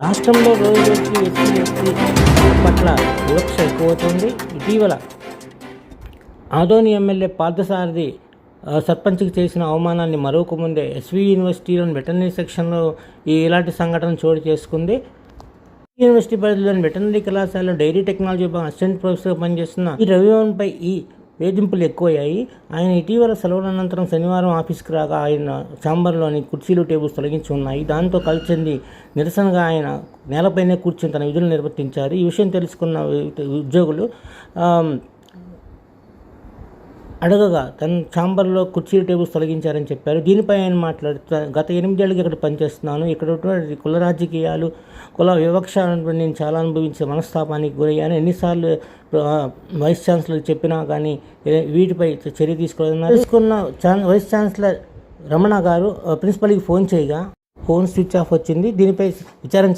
రాష్ట్రంలో రోజు రోజుకి ఎస్సీ ఎస్టీ పట్ల వివక్ష ఎక్కువవుతుంది. ఇటీవల ఆదోని ఎమ్మెల్యే పార్థసారథి సర్పంచ్కి చేసిన అవమానాన్ని మరొక ముందే ఎస్వి యూనివర్సిటీలోని వెటర్నరీ సెక్షన్లో ఈ ఇలాంటి సంఘటన చోటు చేసుకుంది. యూనివర్సిటీ పరిధిలోని వెటర్నరీ కళాశాలలో డైరీ టెక్నాలజీ విభాగం అసిస్టెంట్ ప్రొఫెసర్గా పనిచేస్తున్న ఈ రవివన్పై ఈ వేధింపులు ఎక్కువయ్యాయి. ఆయన ఇటీవల సెలవుల అనంతరం శనివారం ఆఫీస్కి రాగా ఆయన ఛాంబర్లోని కుర్చీలు టేబుల్స్ తొలగించి ఉన్నాయి. దాంతో కలిసింది నిరసనగా ఆయన నేలపైనే కూర్చొని తన విధులు నిర్వర్తించారు. ఈ విషయం తెలుసుకున్న ఉద్యోగులు అడగగా తన ఛాంబర్లో కుర్చీ టేబుల్స్ తొలగించారని చెప్పారు. దీనిపై ఆయన మాట్లాడుతూ గత ఎనిమిదేళ్ళకి ఇక్కడ పనిచేస్తున్నాను. ఇక్కడ కుల రాజకీయాలు కుల వివక్ష నేను చాలా అనుభవించే మనస్తాపానికి గురయ్యాను. ఎన్నిసార్లు వైస్ ఛాన్సలర్ చెప్పినా కానీ వీటిపై చర్య తీసుకోవాలన్నారు తీసుకున్న వైస్ ఛాన్సలర్ రమణ గారు ప్రిన్సిపల్కి ఫోన్ చేయగా ఫోన్ స్విచ్ ఆఫ్ వచ్చింది. దీనిపై విచారం